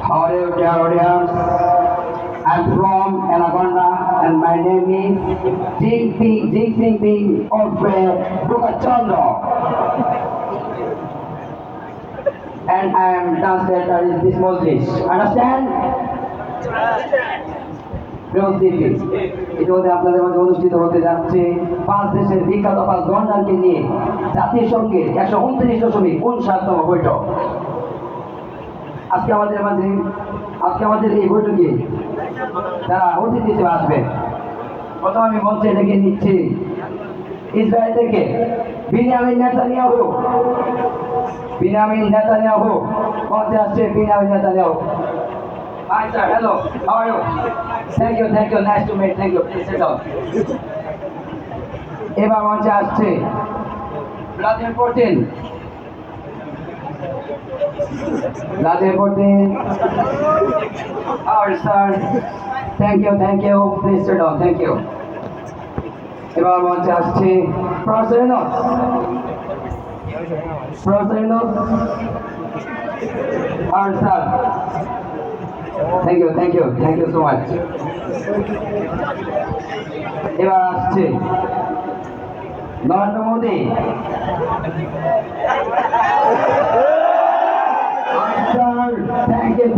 Are dear audience? I'm from Anaconda and my name is Jinping Jinping of Bukachandra. And I am translator in this Moses. Understand? প্রিয়দিদি ইতিমধ্যে আপনাদের মাঝে অনুষ্ঠিত হতে যাচ্ছে পাঁচ দেশের বিখ্যাত পাঁচ গন্ডারকে নিয়ে সংগীত একশো উনত্রিশ দশমিক উনষাটতম বৈঠক আজকে আমাদের মাঝে আজকে আমাদের এই বৈঠকে যারা অতিথি হিসেবে আসবে প্রথম আমি মঞ্চে ডেকে নিচ্ছি ইসরায়েল থেকে বিনিয়ামিন নেতানিয়াহু। Binyamin Netanyahu. মঞ্চে আসছে Binyamin Netanyahu. Hi sir, hello. How are you? Thank you. এবার মঞ্চে আসছে Vladimir Putin Vladimir Putin Our sir. Thank you, thank you. Please sit down. Thank you. এবার মঞ্চে আসছে প্রসেনস প্রসেনস Our sir. Thank you thank you thank you so much এবার আসছে Narendra Modi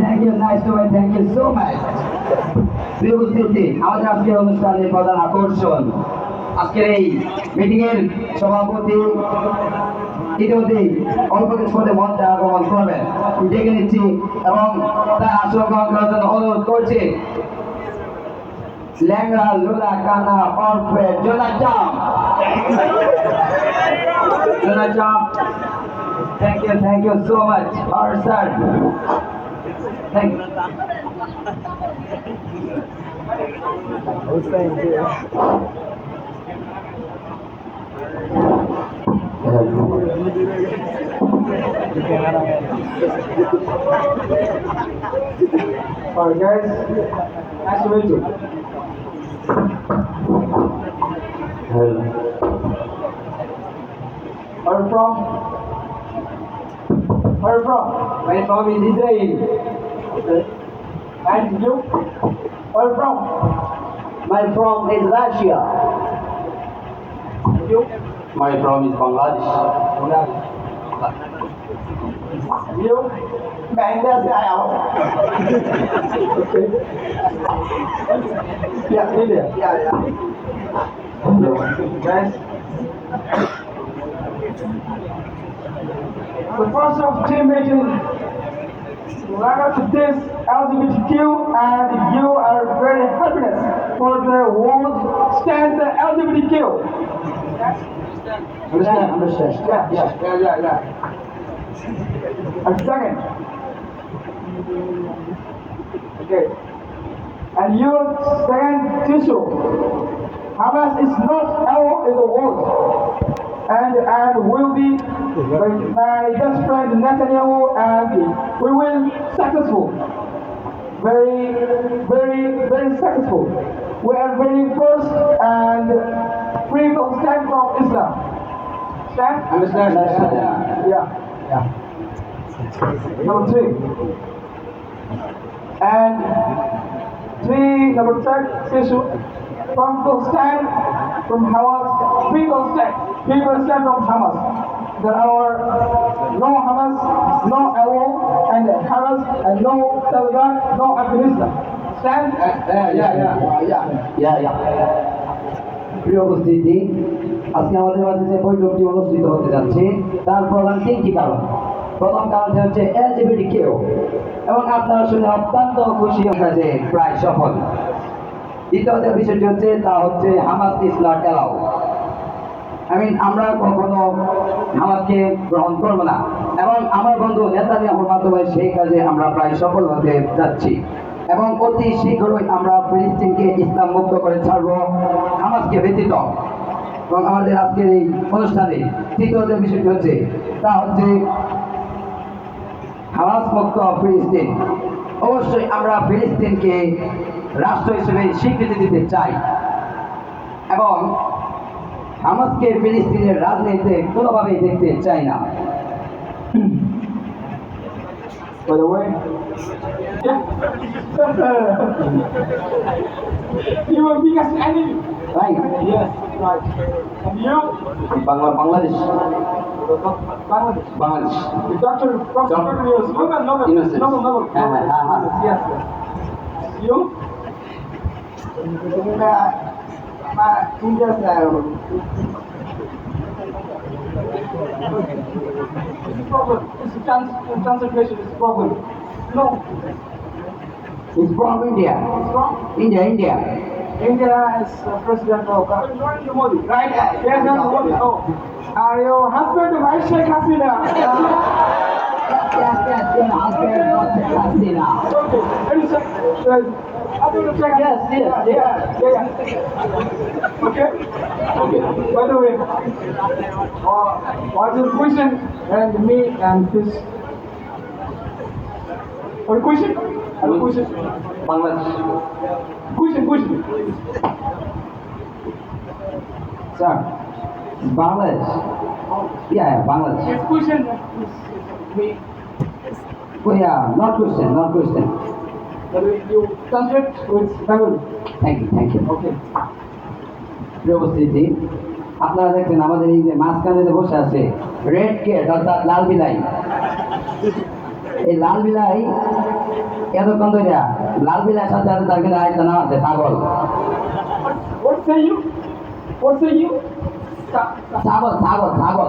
thank you you thank you so much প্রিয় উপস্থিতি, আমাদের আজকের অনুষ্ঠানের প্রধান আকর্ষণ আজকের এই মিটিং এর সভাপতি। ইতিমধ্যে অল্প কিছু মধ্যে মঞ্চে আগমন করবেন। ডেকে নিচ্ছি এবং তার আসন গ্রহণ করার জন্য অনুরোধ করছি। ল্যাংড়া, লোলা, কানা অর্ফে জোনা চাম জোনা চাম thank you thank you so much R sir Those things here. Alright guys, activated. Are from? Are from? My name is Israeli. Portugal, and you are from? My from is Russia. And you? My from is Bangladesh. Bangladesh. You? Bangladesh I am. okay. Yeah, India. Yeah, yeah. Guys. The first of team major to this LGBTQ and you are very happiness for the world stand the LGBTQ. Understand? Understand? Yeah, yeah, yeah, yeah, yeah. And second. Okay. And you second tissue. Hamas is not our in the world. And and will be my best friend Netanyahu and we will successful. Very, very, very successful. We are very first and free from stand from Islam. Stand? Understand? Understand? Yeah. Yeah. Number three. And three, number third issue. From stand from Hamas, people stand. People stand from Hamas. That our no Hamas, no Allah, and Hamas, and no Taliban, no Afghanistan. Stand? Yeah, yeah, yeah, yeah, yeah, yeah. প্রিয় উপস্থিতি আজকে আমাদের মাঝে যে বৈঠকটি অনুষ্ঠিত হতে যাচ্ছে তার প্রধান তিনটি কারণ প্রথম কারণটি হচ্ছে এলজিবিটি কেউ এবং আপনারা শুনে অত্যন্ত খুশি হয়েছে প্রায় সফল দ্বিতীয় বিষয়টি হচ্ছে, তা হচ্ছে Hamas is not allow I mean আমরা কখনো হামাসকে গ্রহণ করব না। এবং আমার বন্ধু নেতানিয়াহুর মাধ্যমে সেই কাজে আমরা প্রায় সফল হতে যাচ্ছি। এবং অতি শীঘ্রই আমরা ফিলিস্তিনকে ইসলাম মুক্ত করে ছাড়বো, হামাসকে ব্যতীত। এবং আমাদের আজকের এই অনুষ্ঠানে তৃতীয় যে বিষয়টি হচ্ছে, তা হচ্ছে হামাস মুক্ত ফিলিস্তিন। অবশ্যই আমরা ফিলিস্তিনকে রাষ্ট্র হিসেবে স্বীকৃতি দিতে চাই। এবং হামাসকে ফিলিস্তিনের রাজনীতিতে কোনোভাবেই দেখতে চাই না। Bangladesh. It's a translation, it's a problem. No. It's from India. It's from? India, India. India is uh, President of Narendra Modi. Right? Yes, Narendra Modi. Oh. Are your husband, Vice Sheikh Hasina. Yes, yes, yes, husband, not Hasina. Okay. Any Sheikh? Uh, husband of Sheikh Yes, Hasina? yes, Yeah, yeah, yeah. Okay. Okay. By the way, uh, what's your question? And me and this. What question? What question? Bangladesh Question, question. Sir Bangladesh yeah Bangladesh This question is me. Oh, yeah, not question, not question. You translate with Bengali. Thank you thank you Okay. প্রিয় উপস্থিতি আপনারা দেখছেন আমাদের এই যে মাঝখানে যে বসে আছে রেড কেট অর্থাৎ লাল বিলাই এই লাল বিলাই এতক্ষণ ধরে লাল বিলাইয়ের সাথে সাথে তার কিন্তু আরেকটা নাম আছে ছাগল you? You? ছাগল ছাগল ছাগল?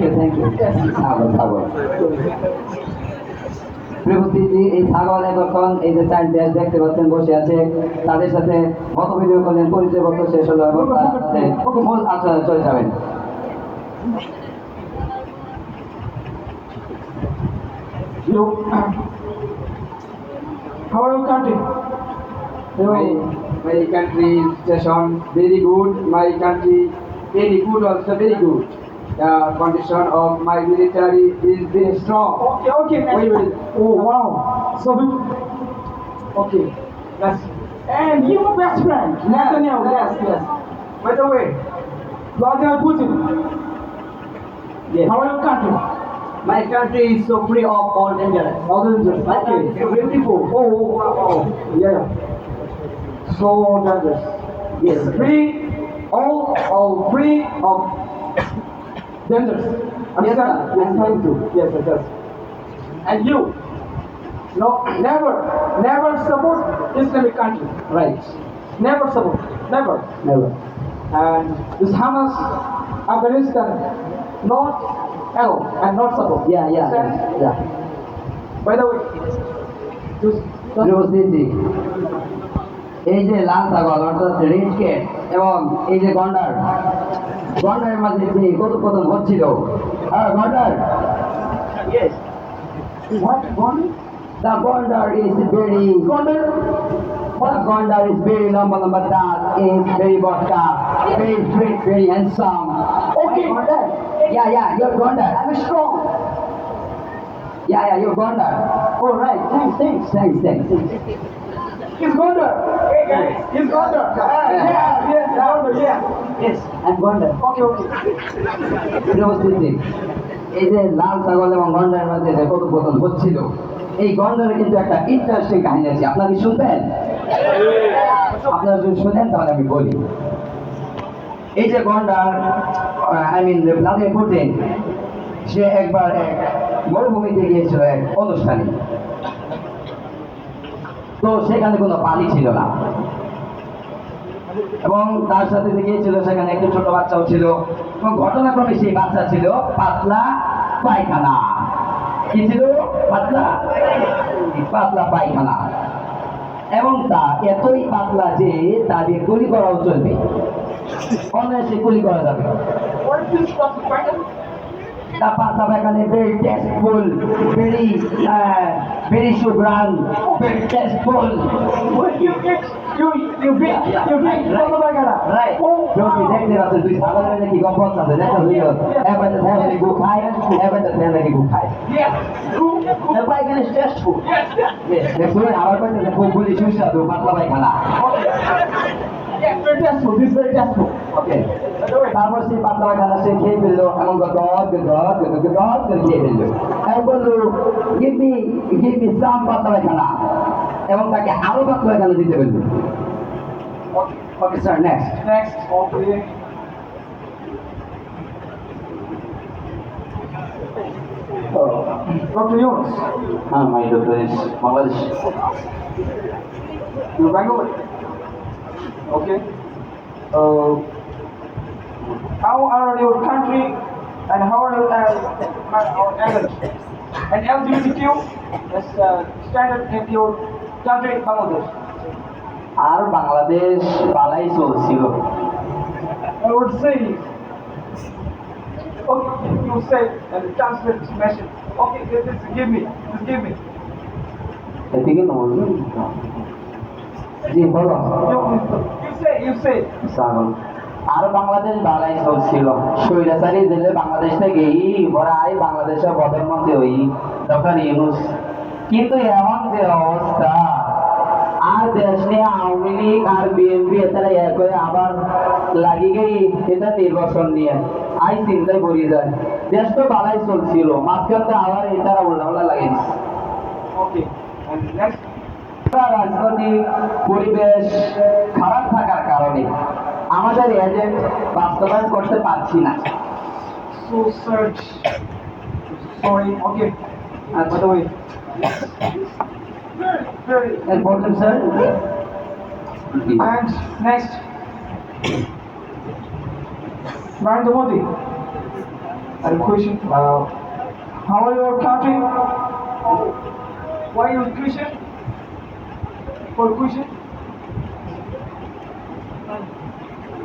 ইউ থ্যাংক ইউ ছাগল ছাগল প্রিয়পস্থিতি এই ছাগল এখন এই যে চার দেশ দেখতে পাচ্ছেন বসে আছে তাদের সাথে মত ভিডিও করলেন পরিচয় পত্র শেষ হলো এবং মূল আলোচনা চলে যাবেন. How are you country? My, country station very good. My country very good also very good. The condition of my military is very strong. Okay, okay. We will. Oh, wow. So good. Okay. Yes. And you best friend, Netanyahu. Yes, yes. By the way, Vladimir Putin. Yes. How are your country? My country is so free of all dangers. All the dangerous. My country is beautiful. Oh, oh, wow. Yeah so dangerous. Yes, free, all, all free of dangers. Understand? Yes, thank you. Yes, yes, yes. And you, no, never, never support Islamic country. Right. Never support. Never. Never. And this Hamas, Afghanistan, not help and not support. Yeah, yeah, Understand? yeah. By the way, just. It was এই যে লাল ছাগল অর্থাৎ red Kate এবং এই যে গন্ডার গন্ডারের মাঝে যে কথোপকথন হচ্ছিল হ্যাঁ গন্ডার yes. What? One? The gondar is very Gondar? The gondar is very lamba lamba dark, is very vodka, very sweet, very handsome. Okay. Gondar. Yeah, yeah, you're gondar. I'm strong. Yeah, yeah, you're gondar. All right, thanks, thanks, thanks, thanks. Ah, yeah, yes. Yes, I'm gondar. Okay, এই যে লাল ছাগল এবং গন্ডারের মধ্যে যে কথোপকথন হচ্ছিল এই গন্ডারে কিন্তু একটা ইন্টারেস্টিং কাহিনী আছে। আপনারা কি শুনবেন? আপনারা যদি শুনেন তাহলে আমি বলি। এই যে গন্ডার আই মিন সে একবার এক মরুভূমিতে গিয়েছিল এক অনুষ্ঠানে। তো সেখানে কোনো পানি ছিল না। এবং তার সাথে যে গিয়েছিল সেখানে একটি ছোট বাচ্চাও ছিল। এবং ঘটনাক্রমে সেই বাচ্চা ছিল পাতলা পায়খানা। কি ছিল? পাতলা? পাতলা পায়খানা। এবং তা এতই পাতলা যে তা দিয়ে গুলি করাও চলবে। অনায়াসে গুলি করা যাবে? What is this from the final? The pasta bacon is very tasteful, very, uh, very sugaran, very tasteful. You eat, you, you beat, you beat Pata Bagana. Right. Don't দেখতে পাচ্ছেন তুই সাদা রঙের নাকি গম্পত আছে দেখা হইল এবার তো থাকে নাকি গু খায় এবার তো থাকে নাকি গু খায় Yes. Good. The bacon is tasteful. Yes, yes. দেখুন আমার কাছে খুব বলি সুস্বাদু পাতলা পায়খানা Yes, very tasteful. This is very tasteful. ওকে তারপর সেই পাতলা পায়খানা সে খেয়ে ফেললো এমন গদ গদ গদ গদ গদ করে খেয়ে ফেললো এবং বললো give me give me some পাতলা পায়খানা এবং তাকে আরো পাতলা পায়খানা দিতে ফেললো Okay. Okay sir next Next. Okay. Dr. Yunus, হ্যাঁ মাই doctor is Bangladesh you're Bangalore. Okay. Uh, how are your country and how are your uh, our English and LGBTQ is uh, standard in your country Bangladesh? আর বাংলাদেশ পালাই চলছিল I would say, okay, you say and translate message. Okay, this, this give me, this give me. এদিকে নয় জি বলো You, you say, you say. সাগর আর বাংলাদেশ বালাই চলছিল স্বৈরাচারী জেলে বাংলাদেশ থেকে এই ভরাই বাংলাদেশের প্রধানমন্ত্রী ওই ডক্টর ইউনুস। কিন্তু এমন যে অবস্থা আর দেশ নিয়ে আওয়ামী লীগ আর বিএনপি এছাড়া এক হয়ে আবার লাগি গেই এটা নির্বাচন নিয়ে। আই চিন্তায় পড়ে যায়। দেশ তো বালাই চলছিল মাঝখানে আবার এটা উল্লা উল্লা লাগিয়েছে Okay, রাজনৈতিক পরিবেশ খারাপ থাকার কারণে। আমাদের এজেন্ট বাস্তবায়ন করতে পারছি না So search. Sorry, okay. And by the way, very, very. Important sir And next, Narendra Modi. And question, uh, how are your country? Why you question? For question?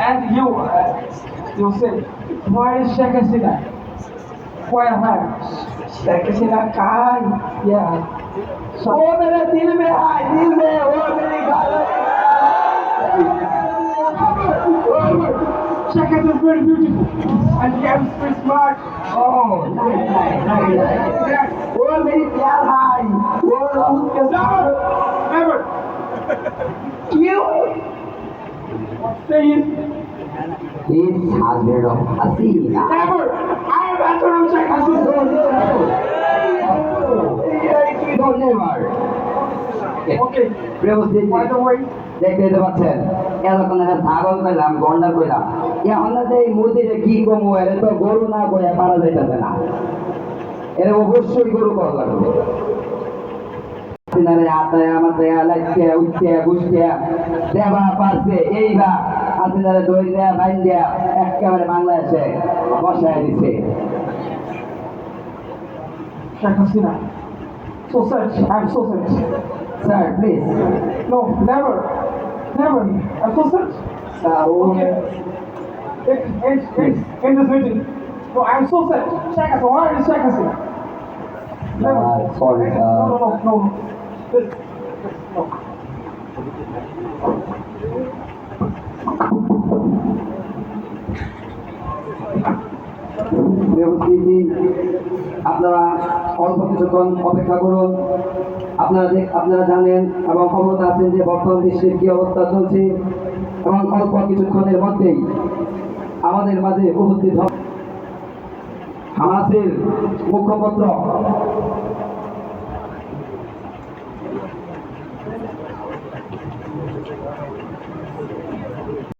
And you, uh, you say, why is Sheikh Hasina? Why am I? Sheikh Hasina Khan. Yeah. So, ओ मेरे दिल में आए दिल में ओ मेरी गाल Sheikh Hasina is very beautiful. And he is very smart. Oh, nice, nice, nice, nice. Yeah. ओ मेरी प्यार भाई ओ Never, never. क्यों Say it. This husband of Hasina. Never. I am answer of Sheikh No, Hasina. দেখতে দিতে পাচ্ছেন। একটা ছাগল কইলাম গন্ডার কইলাম এখন যে এই মুদিরে কি কমু এর তো গরু না কইয়া পারা যাইতেছে না। এর অবশ্যই গরু করা লাগবে। সিনারে আতায় আমাতে লাইতে উঠতে বুঝতে দেবা পারছে এইবা। আসিনারে দই দেয়া বাইন দেয়া একেবারে বাংলাদেশে বসায় দিছে। Sheikh Hasina. so such, I'm so such. Sir, please. No, never. Never. I'm so such. Sir, okay. It, it, it, in this meeting. No, I'm so such. Check us. Why is check us? Never. Uh, sorry, sir. No, no, no. no. No. উপস্থিতি আপনারা অল্প কিছুক্ষণ অপেক্ষা করুন। আপনারা আপনারা জানেন এবং ক্ষমতা আছেন যে বর্তমান বিশ্বের কী অবস্থা চলছে এবং অল্প কিছুক্ষণের মধ্যেই আমাদের মাঝে উপস্থিত হবে হামাসের মুখপত্র